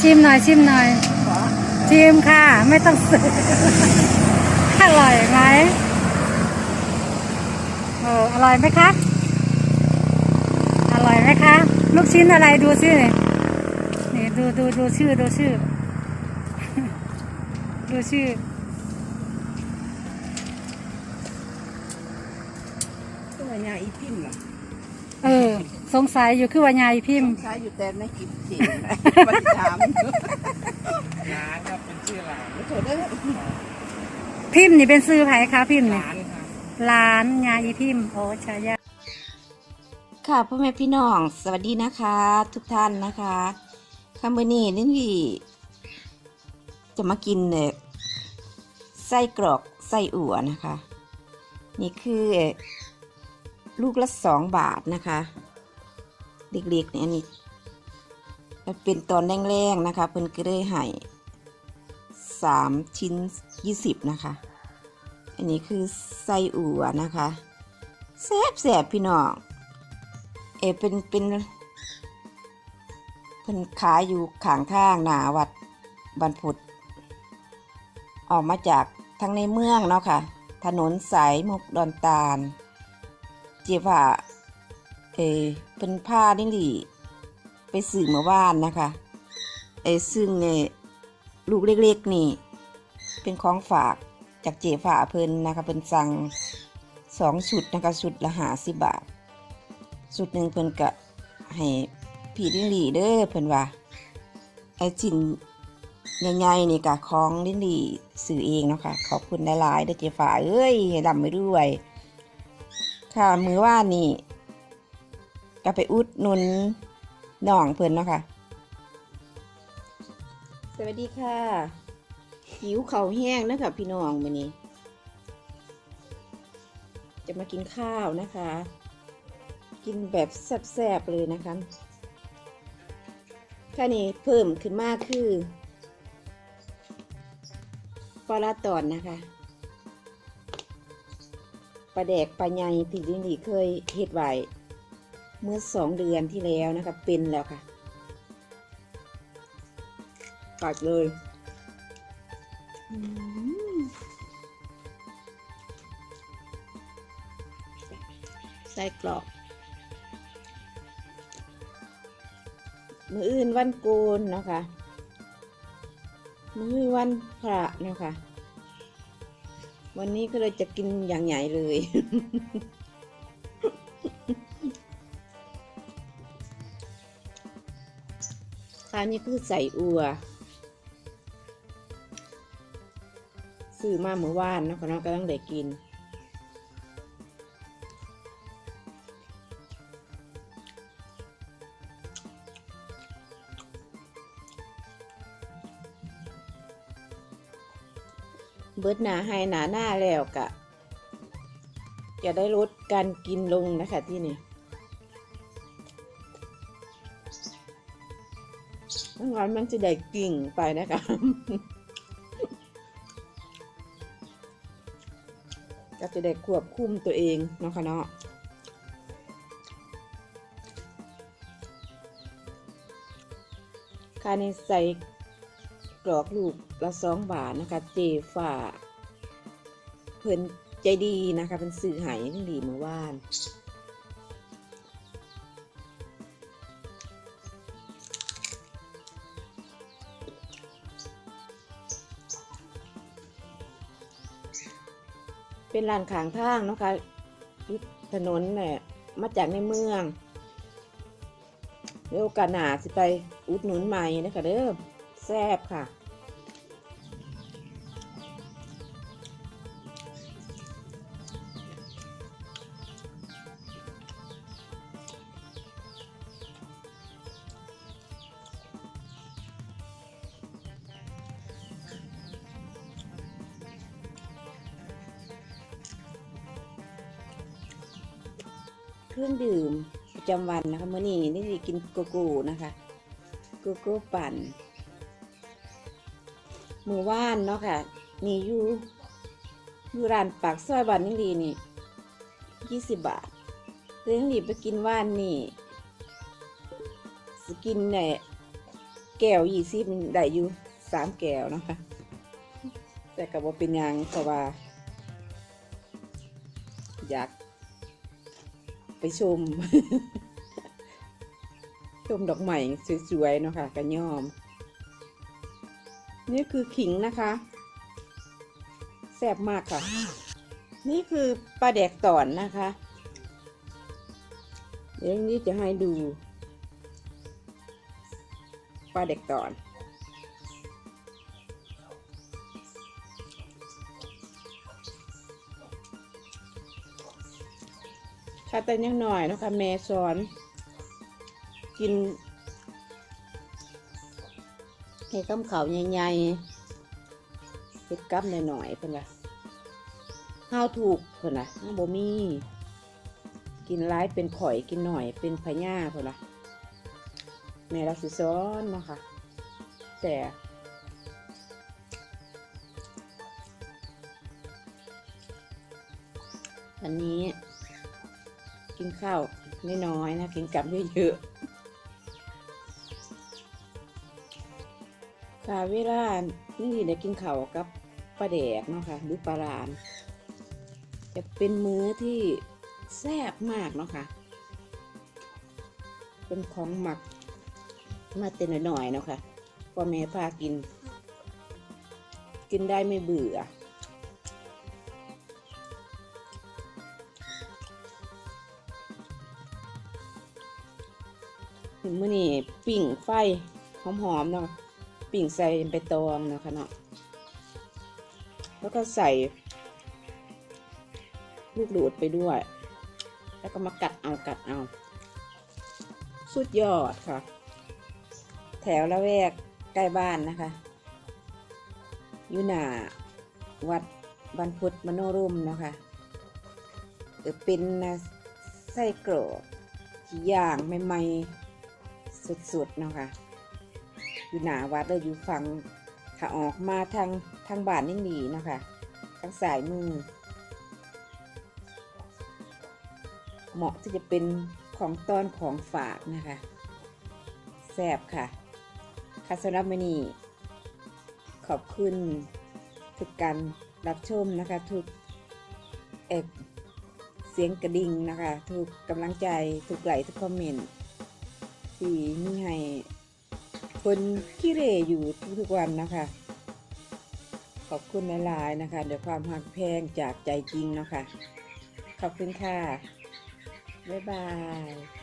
ชิมหน่อยชิมหน่อย ชิมค่ะ ไม่ต้องซื้ออร่อยไหมเอออร่อยไหมคะ อร่อยไหมคะ ลูกชิ้นอะไรดูสินี่นี่ดูดูดูชื่อดูชื่อ ดูชื่อตัวยาอีพิมพ์เหรอ เออ สงสัยอยู่คือว่ายายพิมพ์ใช้อยู่แต่ไม่กินเสียงมาถามร้านครับเป็นชื่อร้านโถเด้อพิมพ์นี่เป็นซื้อไผ่คะพิมพ์นี่ร้านครับ ร้านยายอีพิมพ์โอ้ชายา ค่ะพ่อแม่พี่น้องสวัสดีนะคะ ทุกท่านนะคะคำวันนี้นี่นี่จะมากินเนี่ยไส้กรอกไส้อั่วนะคะ นี่คือ ลูกละสองบาทนะคะเล็กๆเนี่ยนนี้มันเป็นตอนแรงๆนะคะ เพิ่นก็เลยให้สามชิ้นยี่สิบนะคะ อันนี้คือไส้อั่วนะคะแซ่บแสบๆพี่น้องเอเป็นเป็นเพิ่นขายอยู่ข้างทางหนาวัดบันพุดออกมาจากทางในเมืองเนาะค่ะ ถนนสายมุกดอนตาล เจีว่าเอเป็นผ้าดิหลีไปสื่อเมื่านนะคะเอซึ่งเนี่ยลูกเล็กๆนี่ เป็นของฝากจากเจฝ่าเพิ่นนะคะเพิ่นสั่งสองชุดนะคะชุดละหาสิบบาทสุดหนึ่งเพิ่นกะให้พี่ลินหลีเด้อเพิ่นว่าไอ้จินใหญ่ๆนี่กะของลินหลีสื่อเองเนาะค่ะขอบคุณหลายๆเด้อเจฝ่าเอ้ยให้ลำไม่ด้วย ค่ะ มือว่านี่ก็ไปอุดหนุนน้องเพิ่นเนาะค่ะ สวัสดีค่ะ หิวเข่าแห้งนะคะพี่น้องมื้อนี้ จะมากินข้าวนะคะ กินแบบแซ่บๆเลยนะคะค่นี้เพิ่มขึ้นมากคือปลาร้าตอนนะคะ ปลาแดกปลาใหญ่ที่ลินดีเคยเฮ็ดไว้เมื่อสองเดือนที่แล้วนะคะเป็นแล้วค่ะปัดเลยอืมไส้กรอกมืออื่นวันโกนเนาะคะมือวันพระเนาะคะ วันนี้ก็เลยจะกินอย่างใหญ่เลย คราวนี้คือใส่อัวซื้อมาเมื่อวานเนาะคะน้องก็ต้องได้กิน เบิดหนาให้หนาหน้าแล้วกะจะได้ลดการกินลงนะคะที่นี่ทั้งวันมันจะได้กิ่งไปนะคะก็จะได้ควบคุมตัวเองเนาะค่ะเนาะค่าในใส่ กรอกลูกละสองบาทนะคะ เจฝ่าเพิ่นใจดีนะคะเป็นสื่อหายทั้งดีเมื่อวานเป็นร้านขางทางนะคะถนนเนี่ยมาจากในเมืองเดี๋ยวโอกาสหนาสิไปอุดหนุนใหม่นะคะเด้อ แซ่บค่ะ เครื่องดื่มประจำวันนะคะเมื่อนี้นี่กินโกโก้นะคะ โกโก้ปั่น มือว่านเนาะค่ะมีอยู่อยู่ร้านปากซอยบ้านนิ่งดีนี่ยี่สิบบาทเรื่องรีไปกินว่านนี่สกินเนี่ยแก้วยี่สิบได้อยู่สามแก้วเนาะคะ แต่ก็บ่เป็นยังเพราะว่า อยาก ไปชม ชมดอกไม้สวยๆเนาะค่ะกันยอม นี่คือขิงนะคะแซ่บมากค่ะ นี่คือปลาแดกตอนนะคะ เดี๋ยวนี้จะให้ดูปลาแดกตอน ค่ะแต่ยังหน่อยนะคะแม่สอน กิน เห็ดกับเขาวใหญ่ๆเห็ดกับหน่อยๆเพิ่นว่าห้าวถูกเพิ่นน่ะห้าวบ่มี กินร้ายเป็นข่อยกินหน่อยเป็นพญาเพิ่นล่ะแม่เราสิสอนเนาะค่ะ แต่อันนี้ กินข้าวน้อยๆนะ กินกับเยอะๆ ค่ะเวลานี่ได้กินข้าวกับปลาแดกเนาะค่ะหรือปลาลาน จะเป็นมื้อที่แซ่บมากเนาะค่ะ เป็นของหมักมาเต็นหน่อยๆเนาะค่ะพ่อแม่พากิน กินได้ไม่เบื่อมื่อนี้ปิ่งไฟหอมๆเนาะ ปิ่งใส่ใบตองนะคะเนาะแล้วก็ใส่ ลูกดูดไปด้วย แล้วก็มากัดเอากัดเอา สุดยอดค่ะ แถวละแวกใกล้บ้านนะคะอยู่หน้าวัดบรรพุทธมโนรุมนะคะเออเป็นนะไส้กรอกที่ย่างใหม่ๆสุดๆ เนาะค่ะ อยู่หนาวัดเลยอยู่ฝั่งถ้าออกมาทางทางบ้านนิ่งดีนะคะทางสายมือ เหมาะที่จะเป็นของต้อนของฝากนะคะแซบค่ะค่ะสำหรับมื้อนี้ขอบคุณทุกการรับชมนะคะ ทุกเอกเสียงกระดิ่งนะคะ ทุกกำลังใจทุกไหลทุกคอมเมนต์ที่มีให้ คนขี้เร่อยู่ทุกๆวันนะคะ ขอบคุณหลายๆนะคะด้วยความหักแพงจากใจจริงนะคะ ขอบคุณค่ะ บ๊ายบาย